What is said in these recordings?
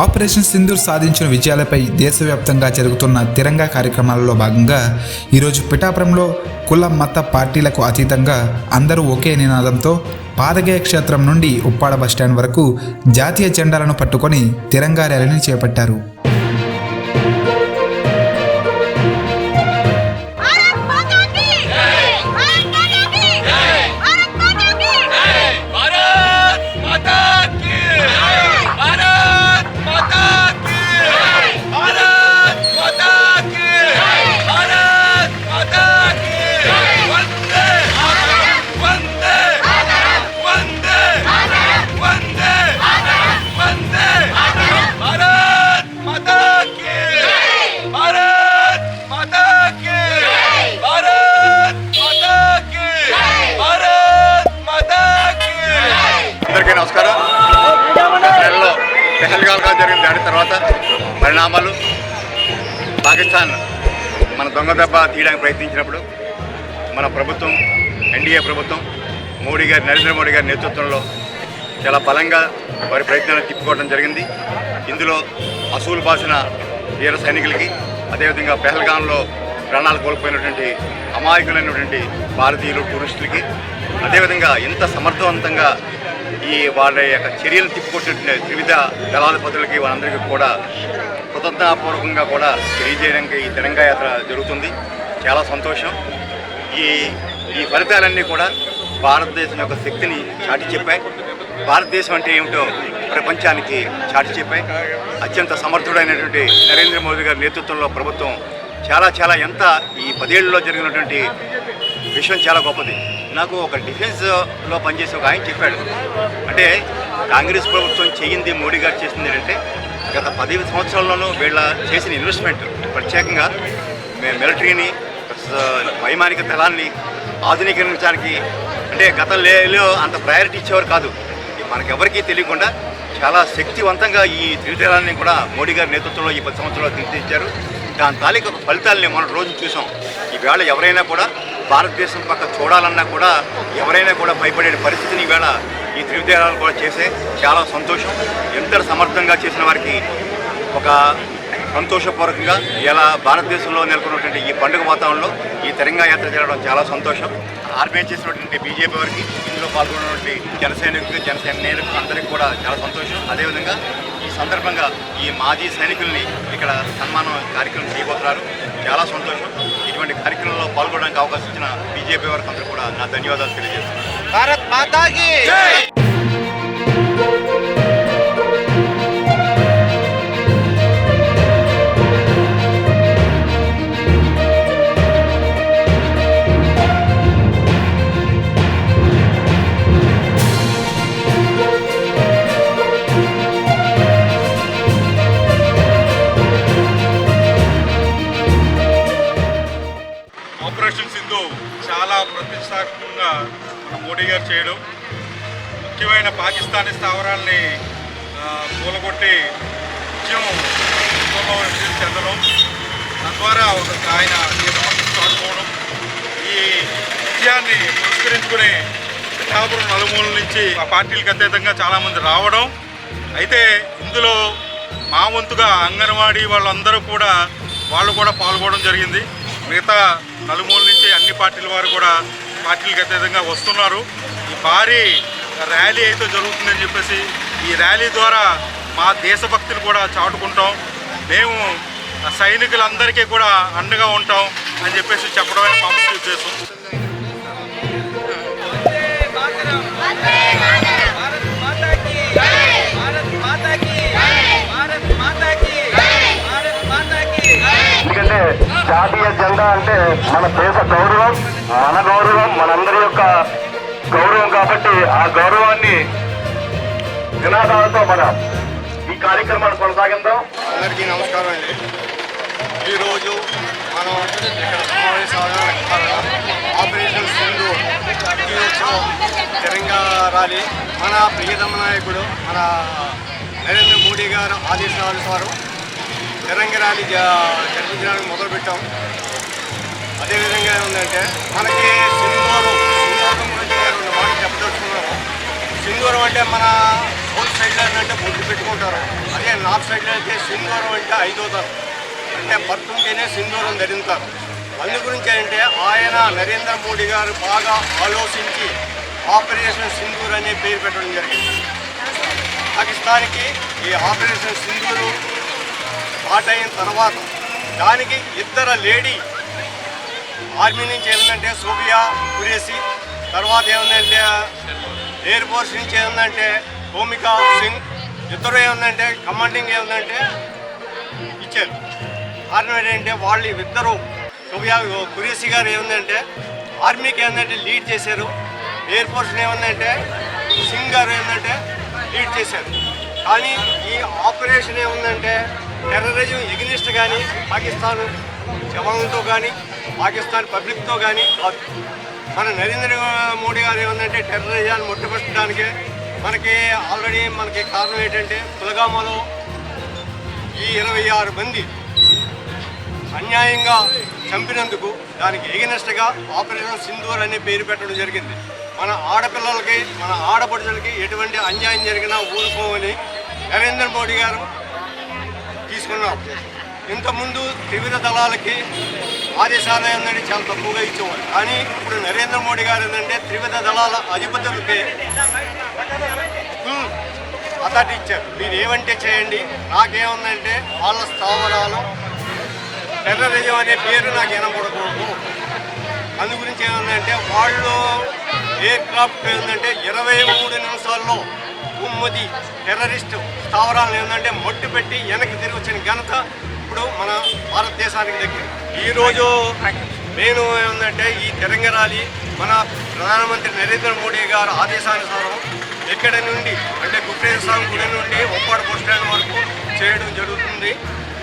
Operation Sindoor సాధించిన విజయాలపై దేశవ్యాప్తంగా జరుగుతున్న తిరంగా కార్యక్రమాలలో భాగంగా ఈరోజు పిఠాపురంలో కుల మత పార్టీలకు అతీతంగా అందరూ ఒకే నినాదంతో పాదగయ క్షేత్రం నుండి ఉప్పాడ బస్టాండ్ వరకు జాతీయ జెండాలను పట్టుకొని తిరంగా ర్యాలీని చేపట్టారు. ప్రభుత్వం మోడీ గారి నరేంద్ర మోడీ గారి నేతృత్వంలో చాలా బలంగా వారి ప్రయత్నాలను తిప్పుకోవడం జరిగింది. ఇందులో అసూలు బాసిన వీర సైనికులకి అదేవిధంగా పెహల్గాంలో ప్రాణాలు కోల్పోయినటువంటి అమాయకులైనటువంటి భారతీయులు టూరిస్టులకి అదేవిధంగా ఇంత సమర్థవంతంగా ఈ వాళ్ళ యొక్క చర్యలు తిప్పుకొట్టిన త్రివిధ దళాధిపతులకి వాళ్ళందరికీ కూడా కృతజ్ఞతాపూర్వకంగా కూడా తెలియజేయడానికి ఈ తెలంగాణ యాత్ర జరుగుతుంది. చాలా సంతోషం. ఈ ఈ ఫలితాలన్నీ కూడా భారతదేశం యొక్క శక్తిని చాటి చెప్పాయి. భారతదేశం అంటే ఏమిటో ప్రపంచానికి చాటి చెప్పాయి. అత్యంత సమర్థుడైనటువంటి నరేంద్ర మోదీ గారి నేతృత్వంలో ప్రభుత్వం చాలా చాలా ఎంత ఈ పదేళ్ళలో జరిగినటువంటి విషయం చాలా గొప్పది. నాకు ఒక డిఫెన్స్లో పనిచేసే ఒక ఆయన చెప్పాడు. అంటే కాంగ్రెస్ ప్రభుత్వం చేయింది మోడీ గారు చేసింది ఏంటంటే గత పది సంవత్సరాల్లోనూ వీళ్ళ చేసిన ఇన్వెస్ట్మెంట్ ప్రత్యేకంగా మిలిటరీని వైమానిక దళాన్ని ఆధునీకరించడానికి అంటే గత లేలో అంత ప్రయారిటీ ఇచ్చేవారు కాదు. మనకెవరికీ తెలియకుండా చాలా శక్తివంతంగా ఈ త్రివిధాన్ని కూడా మోడీ గారి నేతృత్వంలో ఈ పది సంవత్సరాలు తీర్చిదిద్దారు దాని తాలూకు ఫలితాలని మనం రోజు చూసాం. ఈవేళ ఎవరైనా కూడా భారతదేశం పక్క చూడాలన్నా కూడా ఎవరైనా కూడా భయపడే పరిస్థితిని ఈవేళ ఈ త్రివిధాలు కూడా చేసే చాలా సంతోషం. ఎంత సమర్థంగా చేసిన వారికి ఒక సంతోషపూర్వకంగా ఇలా భారతదేశంలో నెలకొన్నటువంటి ఈ పండుగ వాతావరణంలో ఈ తెలంగాణ యాత్ర చేయడం చాలా సంతోషం. ఆర్బీఐ చేసినటువంటి బీజేపీ వారికి ఇందులో పాల్గొన్నటువంటి జనసేన నేను అందరికీ కూడా చాలా సంతోషం. అదేవిధంగా ఈ సందర్భంగా ఈ మాజీ సైనికుల్ని ఇక్కడ సన్మానం కార్యక్రమం చేయబోతున్నారు. చాలా సంతోషం. ఇటువంటి కార్యక్రమంలో పాల్గొనడానికి అవకాశం ఇచ్చిన బీజేపీ వారికి అందరూ కూడా నా ధన్యవాదాలు తెలియజేస్తున్నాను. భారత్ మాతాకి! విధంగా మన మోడీ గారు చేయడం ముఖ్యమైన పాకిస్తానీ స్థావరాల్ని కూలగొట్టి విజయం చెందడం తద్వారా ఒక ఆయన దేశభక్తి చాటుకోవడం ఈ విజయాన్ని పురస్కరించుకుని పిఠాపురం నలుమూల నుంచి ఆ పార్టీలకు అతీతంగా చాలామంది రావడం అయితే ఇందులో మా వంతుగా అంగన్వాడీ వాళ్ళందరూ కూడా వాళ్ళు కూడా పాల్గొనడం జరిగింది. మిగతా నలుమూల నుంచి అన్ని పార్టీల వారు కూడా పార్టీలకు అతీతంగా వస్తున్నారు. ఈ భారీ ర్యాలీ అయితే జరుగుతుందని చెప్పేసి ఈ ర్యాలీ ద్వారా మా దేశభక్తిని కూడా చాటుకుంటాం. మేము సైనికులందరికీ కూడా అండగా ఉంటాం అని చెప్పేసి చెప్పడమే మా ముఖ్య ఉద్దేశం ఎందుకంటే జాతీయ జెండా అంటే మన దేశ గౌరవం మన గౌరవం మనందరి యొక్క గౌరవం కాబట్టి ఆ గౌరవాన్ని నినాదాలతో మన ఈ కార్యక్రమాన్ని కొనసాగిద్దాం. అందరికీ నమస్కారం అండి. ఈరోజు మనం ఇక్కడ ఆపరేషన్ సింధు తెలంగాణ ర్యాలీ. మన ప్రియతమ నాయకుడు మన నరేంద్ర మోడీ గారు ఆదేశానుసారం తెలంగాణ ర్యాలీ జరిపించడానికి మొదలుపెట్టాం అదేవిధంగా ఏముందంటే మనకి సింధూరం సింధూరం గురించి రెండు మాటలు చెప్పదలుచుకున్నాము. సింధూరం అంటే మన సౌత్ సైడ్లో అంటే బొడ్డు పెట్టుకుంటారు. అదే నార్త్ సైడ్లో అయితే సింధూరం అంటే ఐదో తరం. అంటే పడుతుంటేనే సింధూరం ధరించారు. అందు గురించి ఏంటంటే ఆయన నరేంద్ర మోడీ గారు బాగా ఆలోచించి ఆపరేషన్ సింధూర్ అనే పేరు పెట్టడం జరిగింది. పాకిస్తాన్కి ఈ ఆపరేషన్ సింధూరు స్టార్ట్ అయిన తర్వాత దానికి ఇద్దరు లేడీ ఆర్మీ నుంచి ఏముందంటే సోబియా కురేసి తర్వాత ఏముందంటే ఎయిర్ ఫోర్స్ నుంచి ఏంటంటే భూమికా సింగ్ ఇద్దరు ఏముందంటే కమాండింగ్ ఏముందంటే ఇచ్చారు. కారణం ఏంటంటే వాళ్ళు ఇద్దరు సోబియా కురేసి గారు ఏముందంటే ఆర్మీకి ఏంటంటే లీడ్ చేశారు. ఎయిర్ ఫోర్స్ ఏముందంటే సింగ్ గారు ఏంటంటే లీడ్ చేశారు. కానీ ఈ ఆపరేషన్ ఏముందంటే టెర్రరిజం ఎగ్నిస్ట్ కానీ పాకిస్తాన్ జవాన్లతో కానీ పాకిస్తాన్ పబ్లిక్తో కానీ కాదు. మన నరేంద్ర మోడీ గారు ఏమంటే టెర్రరిజాన్ని మొట్టపెట్టడానికి మనకి ఆల్రెడీ మనకి కారణం ఏంటంటే పులగామాలో ఈ ఇరవై ఆరు మంది అన్యాయంగా చంపినందుకు దానికి ఎగినెస్ట్గా ఆపరేషన్ సింధూర్ అనే పేరు పెట్టడం జరిగింది. మన ఆడపిల్లలకి మన ఆడపడుచులకి ఎటువంటి అన్యాయం జరిగినా ఊరుకోమని నరేంద్ర మోడీ గారు తీసుకున్నాం. ఇంతకుముందు త్రివిధ దళాలకి ఆదేశాలు ఏంటంటే చాలా తక్కువగా ఇచ్చేవారు కానీ ఇప్పుడు నరేంద్ర మోడీ గారు ఏంటంటే త్రివిధ దళాల అధిపతులకి ఫుల్ అథారిటీ ఇచ్చారు. మీరు ఏమంటే చేయండి. నాకేముందంటే వాళ్ళ స్థావరాలు టెర్రరిజం అనే పేరు నాకు వినకూడకూడదు అందు గురించి ఏముందంటే వాళ్ళు ఎయిర్ క్రాఫ్ట్ ఏంటంటే ఇరవై మూడు నిమిషాల్లో తొమ్మిది టెర్రరిస్ట్ స్థావరాలను ఏంటంటే మట్టు పెట్టి వెనక్కి తిరిగి వచ్చిన ఘనత ఇప్పుడు మన భారతదేశానికి దగ్గర ఈరోజు నేను ఏమందంటే ఈ తిరంగ ర్యాలీ మన ప్రధానమంత్రి నరేంద్ర మోడీ గారు ఆదేశానుసారం ఎక్కడి నుండి అంటే గుప్తేశ్వర గుడి నుండి ఒప్పాడు బస్ స్టాండ్ వరకు చేయడం జరుగుతుంది.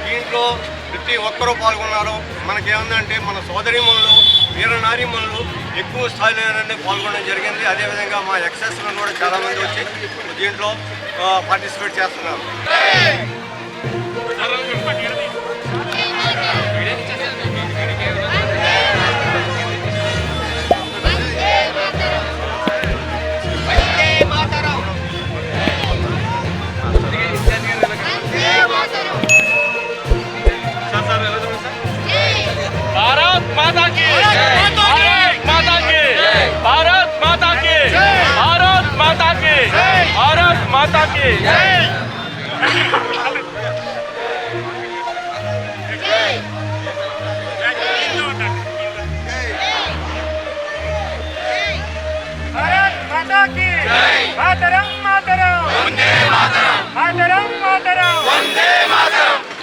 దీంట్లో ప్రతి ఒక్కరూ పాల్గొన్నారు. మనకేముందంటే మన సోదరిమణులు వీరనారీమణులు ఎక్కువ స్థాయిలోనే పాల్గొనడం జరిగింది. అదేవిధంగా మా ఎక్సెస్లో కూడా చాలామంది వచ్చి దీంట్లో పార్టిసిపేట్ చేస్తున్నారు.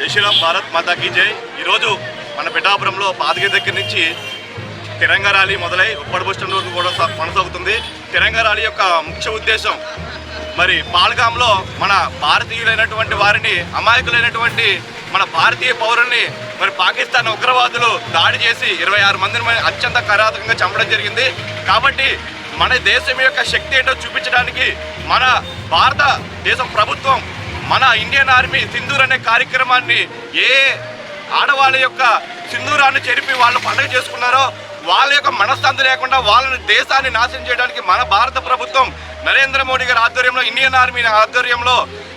జై శ్రీరామ్ భారత్ మాతాకి జై. ఈరోజు మన పిఠాపురంలో పాదగి దగ్గర నుంచి తిరంగ ర్యాలీ మొదలై ఉప్పడి బస్ స్టాండ్ వరకు కూడా కొనసాగుతుంది. తిరంగ ర్యాలీ యొక్క ముఖ్య ఉద్దేశం మరి పాల్గాంలో మన భారతీయులైనటువంటి వారిని అమాయకులైనటువంటి మన భారతీయ పౌరుల్ని మరి పాకిస్తాన్ ఉగ్రవాదులు దాడి చేసి ఇరవై ఆరు మందిని అత్యంత కరాతకంగా చంపడం జరిగింది. కాబట్టి మన దేశం యొక్క శక్తి ఏంటో చూపించడానికి మన భారతదేశం ప్రభుత్వం మన ఇండియన్ ఆర్మీ సింధూర్ అనే కార్యక్రమాన్ని ఏ ఆడవాళ్ళ యొక్క సింధూరాన్ని చెరిపి వాళ్ళు పండుగ చేసుకున్నారో వాళ్ళ యొక్క మనశ్శాంతి లేకుండా వాళ్ళని దేశాన్ని నాశనం చేయడానికి మన భారత ప్రభుత్వం నరేంద్ర మోడీ గారి ఆధ్వర్యంలో ఇండియన్ ఆర్మీ ఆధ్వర్యంలో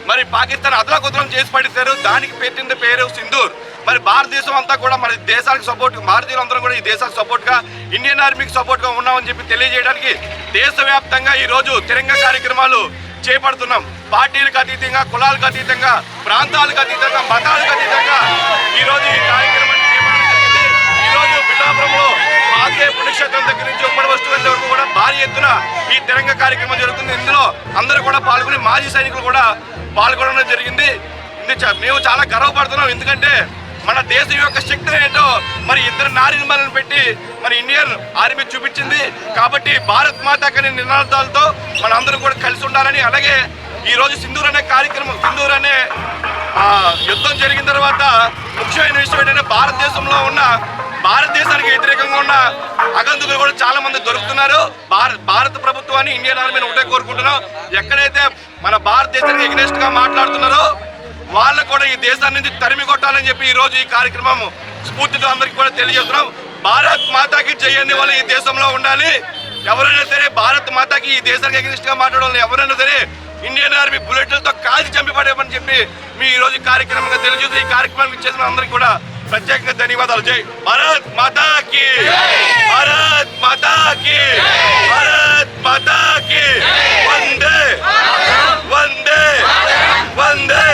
మరి పాకిస్తాన్ అదలకుదలం చేసి పడేశారు. దానికి పెట్టింది పేరు సింధూర్. మరి భారతదేశం అంతా కూడా మరి దేశానికి సపోర్ట్ భారతీయులందరం కూడా ఈ దేశానికి సపోర్ట్గా ఇండియన్ ఆర్మీకి సపోర్ట్గా ఉన్నామని చెప్పి తెలియజేయడానికి దేశవ్యాప్తంగా ఈరోజు తిరంగ కార్యక్రమాలు చేపడుతున్నాం. పార్టీలకు అతీతంగా కులాలకు అతీతంగా ప్రాంతాలకు అతీతంగా మతాలకు అతీతంగా ఈరోజు ఈ కార్యక్రమాన్ని చేపట్టడం జరిగింది. ఈరోజు పిఠాపురంలో పాతే పుణ్యక్షేత్రం దగ్గర నుంచి ఉమ్మడి వస్తువుల వరకు కూడా భారీ ఎత్తున ఈ తిరంగ కార్యక్రమం జరుగుతుంది. ఇందులో అందరూ కూడా పాల్గొని మాజీ సైనికులు కూడా పాల్గొనడం జరిగింది. ఇది మేము చాలా గర్వపడుతున్నాం. ఎందుకంటే మన దేశం యొక్క శక్తి ఏంటో మరి ఇద్దరు నారిమలను పెట్టి మరి ఇండియన్ ఆర్మీ చూపించింది. కాబట్టి భారత్ మాతాకని నినాదాలతో మనందరం కూడా కలిసి ఉండాలని అలాగే ఈ రోజు సింధూర్ అనే కార్యక్రమం సింధూర్ అనే యుద్ధం జరిగిన తర్వాత ముఖ్యమైన విషయం ఏంటంటే భారతదేశంలో ఉన్న భారతదేశానికి వ్యతిరేకంగా ఉన్న అగంతుకులు కూడా చాలా మంది దొరుకుతున్నారు. భారత భారత ప్రభుత్వాన్ని ఇండియన్ ఆర్మీని ఒకటే కోరుకుంటున్నాం. ఎక్కడైతే మన భారతదేశానికి ఎగ్నెస్ట్గా మాట్లాడుతున్నారో వాళ్ళు కూడా ఈ దేశాన్ని నుంచి తరిమి కొట్టాలని చెప్పి ఈ రోజు ఈ కార్యక్రమం స్ఫూర్తితో అందరికీ కూడా తెలియజేస్తున్నాం. భారత్ మాతాకి చేయని వాళ్ళు ఈ దేశంలో ఉండాలి. ఎవరైనా సరే భారత్ మాతాకి ఈ దేశానికి ఎగ్నిస్ట్గా మాట్లాడాలి ఎవరైనా సరే ఇండియన్ ఆర్మీ బుల్లెట్లతో కాల్చి చంపి పడేమని చెప్పి మీ ఈ రోజు కార్యక్రమంగా తెలియజేసి ఈ కార్యక్రమానికి చేసిన అందరికీ కూడా ప్రత్యేకంగా ధన్యవాదాలు జై భారత్ మాతా కి భారత్ మాతా కి భారత్ మాతా కి వందే వందే వందే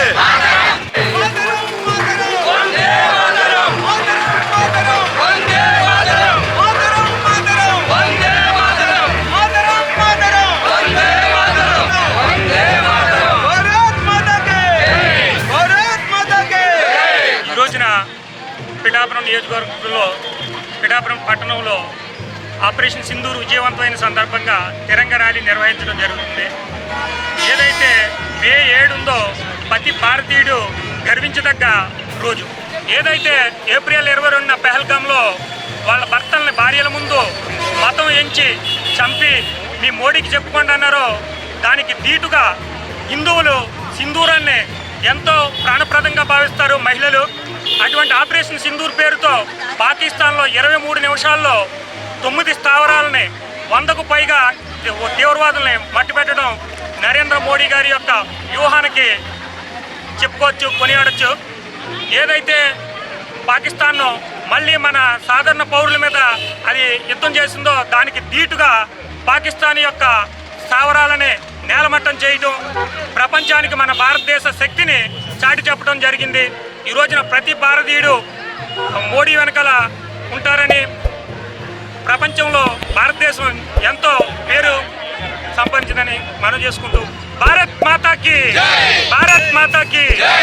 పట్టణంలో ఆపరేషన్ సింధూర్ విజయవంతమైన సందర్భంగా తిరంగ ర్యాలీ నిర్వహించడం జరుగుతుంది. ఏదైతే మే ఏడుందో ప్రతి భారతీయుడు గర్వించదగ్గ రోజు. ఏదైతే ఏప్రిల్ ఇరవై రెండున పెహల్గాంలో వాళ్ళ భర్తల్ని భార్యల ముందు మతం ఎంచి చంపి మీ మోడీకి చెప్పుకోండి అన్నారో దానికి దీటుగా హిందువులు సింధూరాన్ని ఎంతో ప్రాణప్రదంగా భావిస్తారు మహిళలు. అటువంటి ఆపరేషన్ సింధూర్ పేరుతో పాకిస్తాన్లో ఇరవై మూడు నిమిషాల్లో తొమ్మిది స్థావరాలని వందకు పైగా తీవ్రవాదుల్ని మట్టిపెట్టడం నరేంద్ర మోడీ గారి యొక్క వ్యూహానికి చెప్పుకోవచ్చు కొనియాడచ్చు. ఏదైతే పాకిస్తాన్ను మళ్ళీ మన సాధారణ పౌరుల మీద అది యుద్ధం చేసిందో దానికి ధీటుగా పాకిస్తాన్ యొక్క స్థావరాలని నేలమట్టం చేయటం ప్రపంచానికి మన భారతదేశ శక్తిని చాటి చెప్పడం జరిగింది. ఈ రోజున ప్రతి భారతీయుడు మోడీ వెనకాల ఉంటారని ప్రపంచంలో భారతదేశం ఎంతో పేరు సంపాదించిందని మనం చేసుకుంటూ భారత్ మాతాకి భారత్ మాతాకి. జై!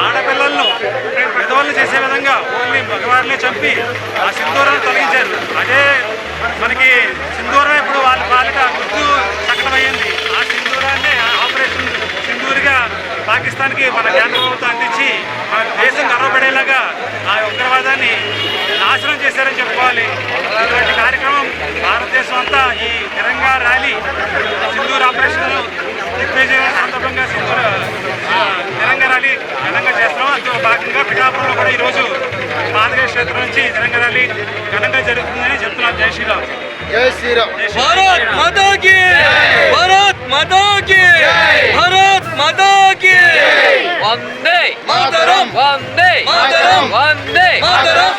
ఆడపిల్లలను విధవలను చేసే విధంగా ఓన్లీ మగవారిని చంపి ఆ సింధూరాన్ని తొలగించారు. అదే మనకి సింధూరం ఇప్పుడు వాళ్ళ వాళ్ళకి గుర్తు సకటమైంది ఆ సింధూరాన్ని ఆ ఆపరేషన్ సింధూరిగా పాకిస్తాన్కి మన కేంద్ర ప్రభుత్వం అందించి మన దేశం గర్వపడేలాగా ఆ ఉగ్రవాదాన్ని నాశనం చేశారని చెప్పుకోవాలి. ఇటువంటి కార్యక్రమం భారతదేశం అంతా ఈ తిరంగా ర్యాలీ సింధూర్ ఆపరేషన్ దిగ్విజయం సందర్భంగా సింధూర్ తిరంగ ర్యాలీ ఘనంగా చేస్తున్నాం. అందులో భాగంగా పిఠాపురంలో కూడా ఈరోజు మాదిగ క్షేత్రం నుంచి తిరంగ ర్యాలీ ఘనంగా జరుగుతుందని చెప్తున్నాం జై శ్రీరామ్. జై శ్రీరామ్. భారత్ మాతాకి భారత్ మాతాకి భారత్ మాతాకి వందే. మాతరం. వందే. మాతరం. వందే. మాతరం.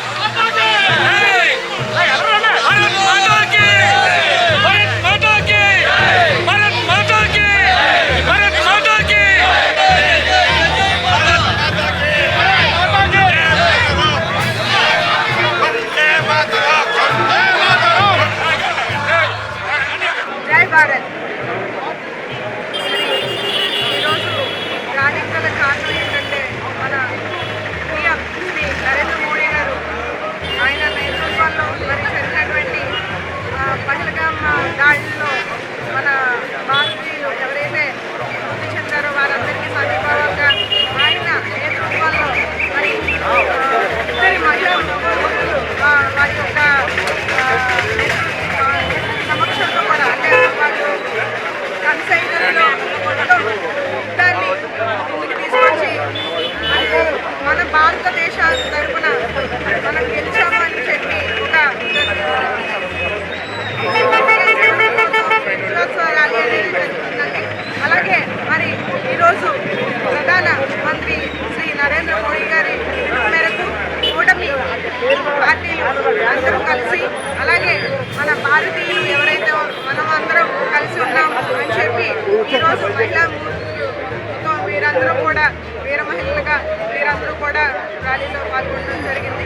పాల్గొనడం జరిగింది.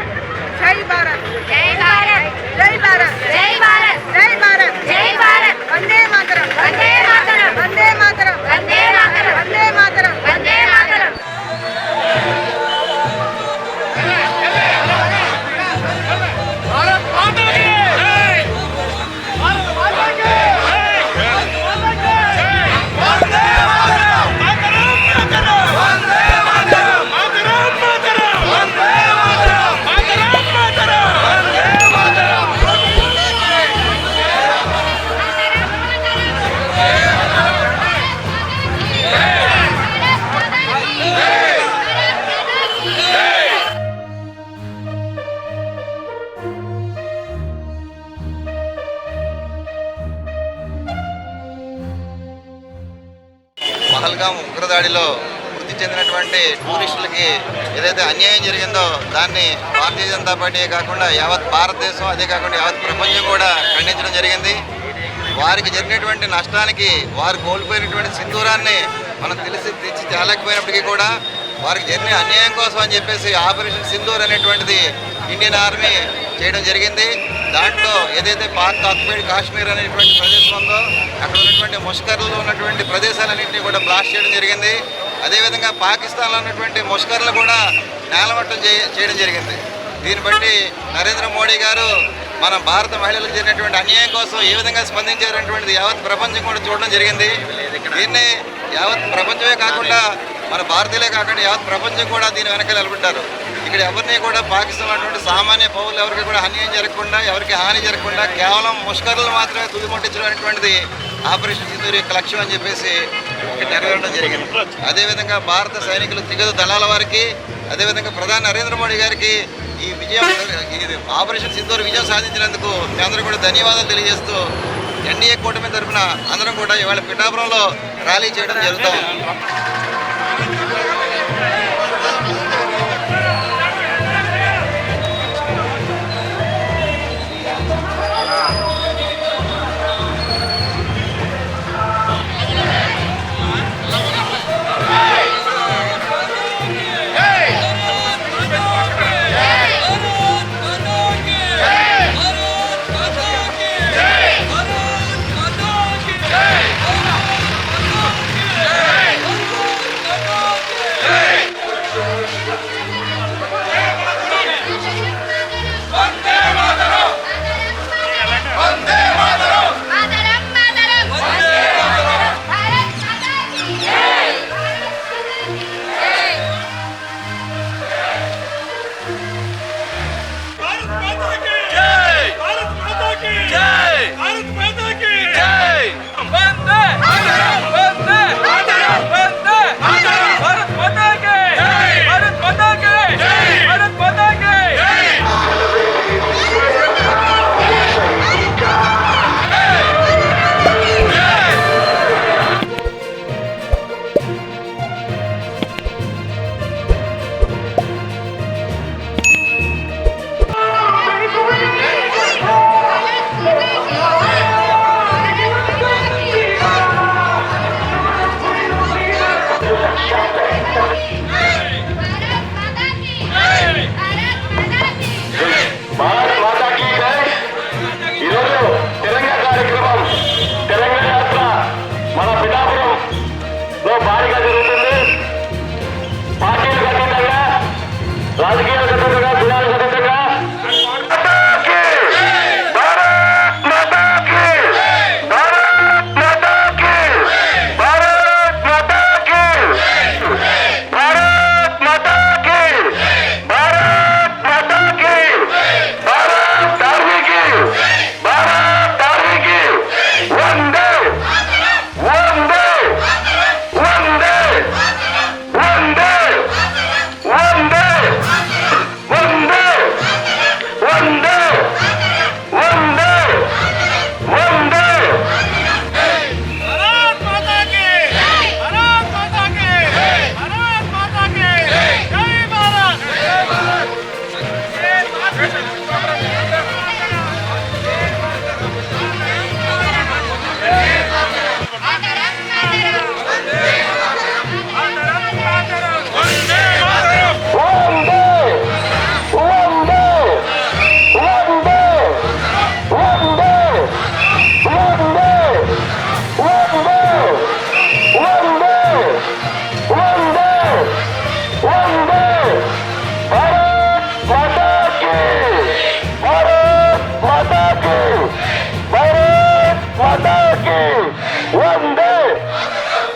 జై భారత్. జై భారత్. జై భారత్. జై భారత్. జై భారత్. జై భారత్. వందే మాతరం. వందే దాడిలో మృతి చెందినటువంటి టూరిస్టులకి ఏదైతే అన్యాయం జరిగిందో దాన్ని భారతీయ జనతా పార్టీ కాకుండా యావత్ భారతదేశం అదే కాకుండా యావత్ ప్రపంచం కూడా ఖండించడం జరిగింది. వారికి జరిగినటువంటి నష్టానికి వారు కోల్పోయినటువంటి సింధూరాన్ని మనం తెలిసి తెచ్చి తేలేకపోయినప్పటికీ కూడా వారికి జరిగిన అన్యాయం కోసం అని చెప్పేసి ఆపరేషన్ సింధూర్ అనేటువంటిది ఇండియన్ ఆర్మీ చేయడం జరిగింది. దాంట్లో ఏదైతే పాక్ ఆక్యుపైడ్ కాశ్మీర్ అనేటువంటి ప్రదేశం ఉందో అక్కడ ఉన్నటువంటి ముష్కర్లు ఉన్నటువంటి ప్రదేశాలన్నింటినీ కూడా బ్లాస్ట్ చేయడం జరిగింది. అదేవిధంగా పాకిస్తాన్లో ఉన్నటువంటి ముష్కర్లు కూడా నేలమట్టం చేయ- చేయడం జరిగింది. దీన్ని బట్టి నరేంద్ర మోడీ గారు మన భారత మహిళలకు జరిగినటువంటి అన్యాయం కోసం ఏ విధంగా స్పందించారనేటువంటిది యావత్ ప్రపంచం కూడా చూడడం జరిగింది. దీన్ని యావత్ ప్రపంచమే కాకుండా మన భారతీయులే కాకుండా యావత్ ప్రపంచం కూడా దీని వెనకాల నిలబడ్డారు ఇక్కడ ఎవరిని కూడా పాకిస్తాన్ అటువంటి సామాన్య పౌరులు ఎవరికి కూడా అన్యాయం జరగకుండా ఎవరికి హాని జరగకుండా కేవలం ముష్కరులు మాత్రమే తుదిముట్టించడం అనేటువంటిది ఆపరేషన్ సింధూర్ యొక్క లక్ష్యం అని చెప్పేసి ఇక్కడ నెరవేరడం జరిగింది. అదేవిధంగా భారత సైనికులు దిగదు దళాల వారికి అదేవిధంగా ప్రధాని నరేంద్ర మోడీ గారికి ఈ విజయం ఆపరేషన్ సింధూర్ విజయం సాధించినందుకు మీ అందరూ కూడా ధన్యవాదాలు తెలియజేస్తూ ఎన్డీఏ కూటమి తరఫున అందరం కూడా ఇవాళ పిఠాపురంలో ర్యాలీ చేయడం జరుగుతూ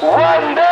One day.